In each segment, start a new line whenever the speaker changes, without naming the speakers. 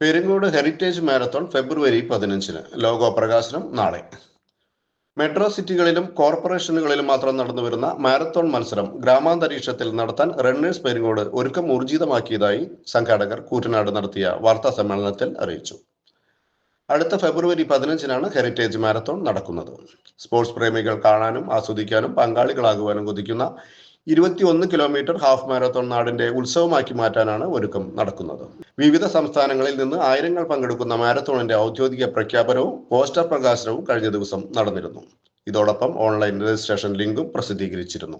Peringode heritage marathon ഫെബ്രുവരി പതിനഞ്ചിന്. Logo പ്രകാശനം നാളെ. മെട്രോ സിറ്റികളിലും കോർപ്പറേഷനുകളിലും മാത്രം നടന്നുവരുന്ന മാരത്തോൺ മത്സരം ഗ്രാമാന്തരീക്ഷത്തിൽ നടത്താൻ റണ്ണേഴ്സ് പെരുങ്ങോട് ഒരുക്കം ഊർജിതമാക്കിയതായി സംഘാടകർ കൂറ്റനാട് നടത്തിയ വാർത്താ സമ്മേളനത്തിൽ അറിയിച്ചു. അടുത്ത ഫെബ്രുവരി പതിനഞ്ചിനാണ് ഹെറിറ്റേജ് മാരത്തോൺ നടക്കുന്നത്. സ്പോർട്സ് പ്രേമികൾ കാണാനും ആസ്വദിക്കാനും പങ്കാളികളാകുവാനും കൊതിക്കുന്ന ഇരുപത്തിയൊന്ന് കിലോമീറ്റർ ഹാഫ് മാരത്തോൺ നാടിന്റെ ഉത്സവമാക്കി മാറ്റാനാണ് ഒരുക്കം നടക്കുന്നത്. വിവിധ സംസ്ഥാനങ്ങളിൽ നിന്ന് ആയിരങ്ങൾ പങ്കെടുക്കുന്ന മാരത്തോണിന്റെ ഔദ്യോഗിക പ്രഖ്യാപനവും പോസ്റ്റർ പ്രകാശനവും കഴിഞ്ഞ ദിവസം നടന്നിരുന്നു. ഇതോടൊപ്പം ഓൺലൈൻ രജിസ്ട്രേഷൻ ലിങ്കും പ്രസിദ്ധീകരിച്ചിരുന്നു.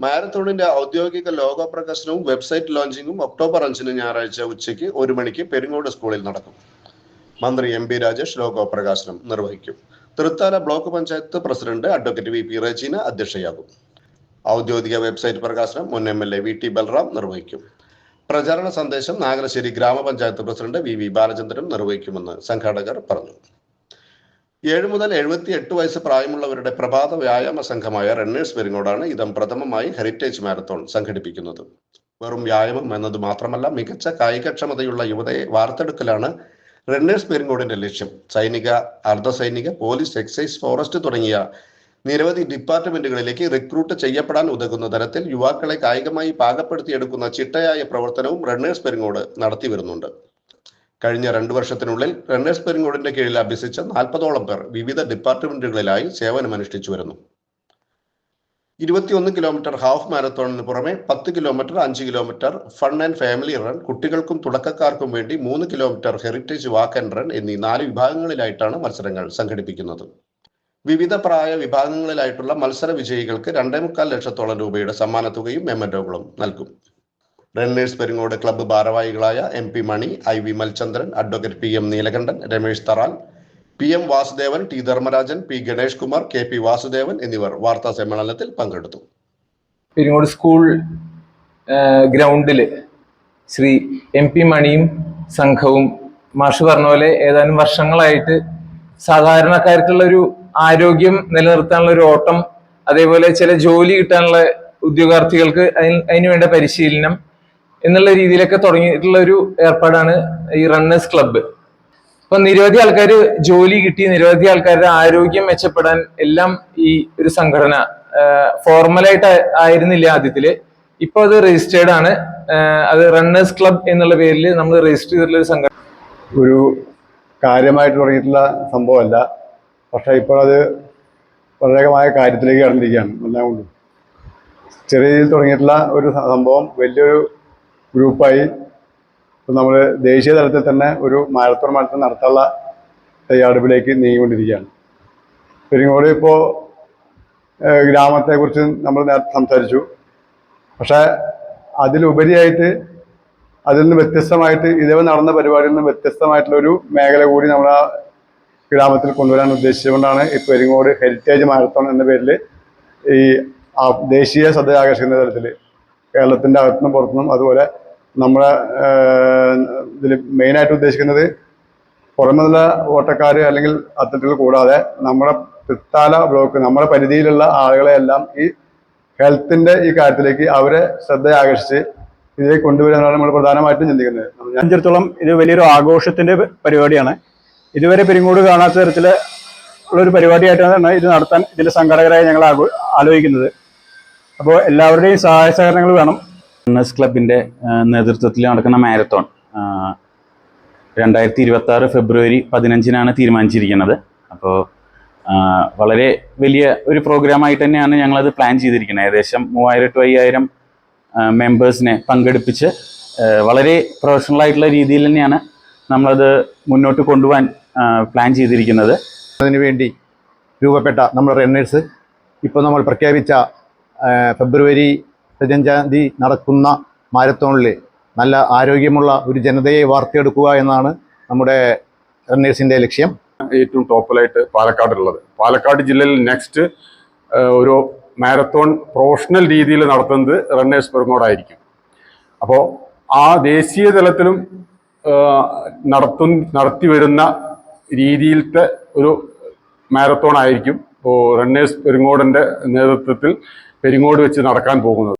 മാരത്തോണിന്റെ ഔദ്യോഗിക ലോഗോ പ്രകാശനവും വെബ്സൈറ്റ് ലോഞ്ചിങ്ങും ഒക്ടോബർ അഞ്ചിന് ഞായറാഴ്ച ഉച്ചയ്ക്ക് ഒരു മണിക്ക് പെരിങ്ങോട് സ്കൂളിൽ നടക്കും. മന്ത്രി എം പി രാജേഷ് ലോഗോ പ്രകാശനം നിർവഹിക്കും. Thrithala block panchayat president advocate V P Rajeena അധ്യക്ഷയാകും. ഔദ്യോഗിക വെബ്സൈറ്റ് പ്രകാശനം മുൻ M L A V T Balram നിർവഹിക്കും. പ്രചാരണ സന്ദേശം നാഗലശ്ശേരി ഗ്രാമപഞ്ചായത്ത് പ്രസിഡന്റ് വി വി ബാലചന്ദ്രൻ നിർവഹിക്കുമെന്ന് സംഘാടകർ പറഞ്ഞു. ഏഴ് മുതൽ എഴുപത്തി എട്ട് വയസ്സ് പ്രായമുള്ളവരുടെ പ്രഭാത വ്യായാമ സംഘമായ റണ്ണേഴ്സ് പെരിങ്ങോടാണ് ഇതം പ്രഥമമായി ഹെറിറ്റേജ് മാരത്തോൺ സംഘടിപ്പിക്കുന്നത്. വെറും വ്യായാമം എന്നത് മാത്രമല്ല മികച്ച കായികക്ഷമതയുള്ള യുവതയെ വാർത്തെടുക്കലാണ് റണ്ണേഴ്സ് പെരിങ്ങോടിന്റെ ലക്ഷ്യം. സൈനിക അർദ്ധസൈനിക പോലീസ് എക്സൈസ് ഫോറസ്റ്റ് തുടങ്ങിയ നിരവധി ഡിപ്പാർട്ട്മെന്റുകളിലേക്ക് റിക്രൂട്ട് ചെയ്യപ്പെടാൻ ഉതകുന്ന തരത്തിൽ യുവാക്കളെ കായികമായി പാകപ്പെടുത്തിയെടുക്കുന്ന ചിട്ടയായ പ്രവർത്തനവും റണ്ണേഴ്സ് പെരിങ്ങോട് നടത്തി വരുന്നുണ്ട്. കഴിഞ്ഞ രണ്ടു വർഷത്തിനുള്ളിൽ റണ്ണേഴ്സ് പെരിങ്ങോടിന്റെ കീഴിൽ അഭ്യസിച്ച നാൽപ്പതോളം പേർ വിവിധ ഡിപ്പാർട്ട്മെന്റുകളിലായി സേവനമനുഷ്ഠിച്ചു വരുന്നു. ഇരുപത്തിയൊന്ന് കിലോമീറ്റർ ഹാഫ് മാരത്തോണിന് പുറമെ പത്ത് കിലോമീറ്റർ അഞ്ച് kilometre fun and family run കുട്ടികൾക്കും തുടക്കക്കാർക്കും വേണ്ടി മൂന്ന് kilometre heritage walk and run എന്നീ നാല് വിഭാഗങ്ങളിലായിട്ടാണ് മത്സരങ്ങൾ സംഘടിപ്പിക്കുന്നത്. വിവിധ പ്രായ വിഭാഗങ്ങളിലായിട്ടുള്ള മത്സര വിജയികൾക്ക് രണ്ടേ മുക്കാൽ ലക്ഷത്തോളം രൂപയുടെ സമ്മാനത്തുകയും മെമ്മറ്റോകളും നൽകും. റണ്ണേഴ്സ് പെരിങ്ങോട് ക്ലബ്ബ് ഭാരവാഹികളായ M P Mani I V Malchandran advocate P M Neelakantan Ramesh Tharal P M Vasudevan T Dharmarajan P Ganesh Kumar K P Vasudevan എന്നിവർ വാർത്താ സമ്മേളനത്തിൽ പങ്കെടുത്തു.
പെരിങ്ങോട് സ്കൂൾ ഗ്രൗണ്ടിൽ ശ്രീ എം പി മണിയും സംഘവും മാഷ് പറഞ്ഞ പോലെ ഏതാനും വർഷങ്ങളായിട്ട് സാധാരണക്കാർക്കുള്ള ഒരു ആരോഗ്യം നിലനിർത്താനുള്ള ഒരു ഓട്ടം അതേപോലെ ചില ജോലി കിട്ടാനുള്ള ഉദ്യോഗാർത്ഥികൾക്ക് അതിന് വേണ്ട പരിശീലനം എന്നുള്ള രീതിയിലൊക്കെ തുടങ്ങിയിട്ടുള്ള ഒരു ഏർപ്പാടാണ് ഈ റണ്ണേഴ്സ് ക്ലബ്ബ് അപ്പൊ നിരവധി ആൾക്കാർ ജോലി കിട്ടി നിരവധി ആൾക്കാരുടെ ആരോഗ്യം മെച്ചപ്പെടാൻ എല്ലാം ഈ ഒരു സംഘടന ഫോർമലായിട്ട് ആയിരുന്നില്ല ആദ്യത്തിൽ. ഇപ്പൊ അത് രജിസ്റ്റേർഡ് ആണ്. അത് റണ്ണേഴ്സ് ക്ലബ് എന്നുള്ള പേരിൽ നമ്മൾ രജിസ്റ്റർ ചെയ്തിട്ടുള്ള ഒരു സംഘടന.
ഒരു കാര്യമായിട്ട് തുടങ്ങിയിട്ടുള്ള സംഭവമല്ല. പക്ഷേ അത് പ്രത്യേകമായ കാര്യത്തിലേക്ക് കടന്നിരിക്കുകയാണ്. എല്ലാം കൊണ്ടും. ചെറിയ രീതിയിൽ തുടങ്ങിയിട്ടുള്ള ഒരു സംഭവം വലിയൊരു ഗ്രൂപ്പായി ഇപ്പം നമ്മൾ ദേശീയ തലത്തിൽ തന്നെ ഒരു മാരത്തോൺ മത്സരം നടത്താനുള്ള തയ്യാറെടുപ്പിലേക്ക് നീങ്ങിക്കൊണ്ടിരിക്കുകയാണ്. പെരിങ്ങോട് ഇപ്പോൾ ഗ്രാമത്തെക്കുറിച്ച് നമ്മൾ നേരത്തെ സംസാരിച്ചു. പക്ഷേ അതിലുപരിയായിട്ട് അതിൽ നിന്ന് വ്യത്യസ്തമായിട്ട് ഇതേ നടന്ന പരിപാടിയിൽ നിന്ന് വ്യത്യസ്തമായിട്ടുള്ള ഒരു മേഖല കൂടി നമ്മൾ ഗ്രാമത്തിൽ കൊണ്ടുവരാൻ ഉദ്ദേശിച്ചുകൊണ്ടാണ് ഈ പെരിങ്ങോട് ഹെറിറ്റേജ് മാരത്തോൺ എന്ന പേരിൽ ഈ ദേശീയ ശ്രദ്ധ ആകർഷിക്കുന്ന തരത്തിൽ കേരളത്തിന്റെ അകത്തുനിന്നും പുറത്തുനിന്നും അതുപോലെ നമ്മുടെ ഇതിൽ മെയിനായിട്ട് ഉദ്ദേശിക്കുന്നത് പുറമെന്നുള്ള ഓട്ടക്കാർ അല്ലെങ്കിൽ അത്ലറ്റുകൾ കൂടാതെ നമ്മുടെ തൃത്താല ബ്ലോക്ക് നമ്മുടെ പരിധിയിലുള്ള ആളുകളെയെല്ലാം ഈ ഹെൽത്തിന്റെ ഈ കാര്യത്തിലേക്ക് അവരെ ശ്രദ്ധ ആകർഷിച്ച് ഇതിലേക്ക് കൊണ്ടുവരാനാണ് നമ്മൾ പ്രധാനമായിട്ടും ചിന്തിക്കുന്നത്.
സംബന്ധിച്ചിടത്തോളം ഇത് വലിയൊരു ആഘോഷത്തിന്റെ പരിപാടിയാണ്. ഇതുവരെ പെരിങ്ങോട് കാണാത്ത തരത്തിൽ ഉള്ളൊരു പരിപാടിയായിട്ടാണ് ഇത് നടത്താൻ ഇതിന്റെ സംഘാടകരായി ഞങ്ങൾ ആലോചിക്കുന്നത്. അപ്പോൾ എല്ലാവരുടെയും സഹായ സഹകരണങ്ങൾ വേണം.
റണ്ണേഴ്സ് ക്ലബിന്റെ നേതൃത്വത്തിൽ നടക്കുന്ന മാരത്തോൺ രണ്ടായിരത്തി ഇരുപത്തി ആറ് ഫെബ്രുവരി പതിനഞ്ചിനാണ് തീരുമാനിച്ചിരിക്കുന്നത്. അപ്പോൾ വളരെ വലിയ ഒരു പ്രോഗ്രാമായിട്ട് തന്നെയാണ് ഞങ്ങളത് പ്ലാൻ ചെയ്തിരിക്കുന്നത്. ഏകദേശം മൂവായിരം ടു അയ്യായിരം മെമ്പേഴ്സിനെ പങ്കെടുപ്പിച്ച് വളരെ പ്രൊഫഷണൽ ആയിട്ടുള്ള രീതിയിൽ തന്നെയാണ് നമ്മളത് മുന്നോട്ട് കൊണ്ടുപോകാൻ പ്ലാൻ ചെയ്തിരിക്കുന്നത്.
അതിനു വേണ്ടി രൂപപ്പെട്ട നമ്മുടെ റണ്ണേഴ്സ് ഇപ്പോൾ നമ്മൾ പ്രഖ്യാപിച്ച ഫെബ്രുവരി പതിനഞ്ചാം തീയതി നടക്കുന്ന മാരത്തോണിൽ നല്ല ആരോഗ്യമുള്ള ഒരു ജനതയെ വാർത്തെടുക്കുക എന്നാണ് നമ്മുടെ റണ്ണേഴ്സിന്റെ ലക്ഷ്യം.
ഏറ്റവും ടോപ്പിലായിട്ട് പാലക്കാടുള്ളത്. പാലക്കാട് ജില്ലയിൽ നെക്സ്റ്റ് ഒരു മാരത്തോൺ പ്രൊഫഷണൽ രീതിയിൽ നടത്തുന്നത് റണ്ണേഴ്സ് പെരുങ്ങോടായിരിക്കും അപ്പോൾ ആ ദേശീയ തലത്തിലും നടത്തു നടത്തി വരുന്ന രീതിയിലത്തെ ഒരു മാരത്തോൺ ആയിരിക്കും ഇപ്പോൾ റണ്ണേഴ്സ് പെരുങ്ങോടിന്റെ നേതൃത്വത്തിൽ പെരിങ്ങോട് വെച്ച് നടക്കാൻ പോകുന്നത്.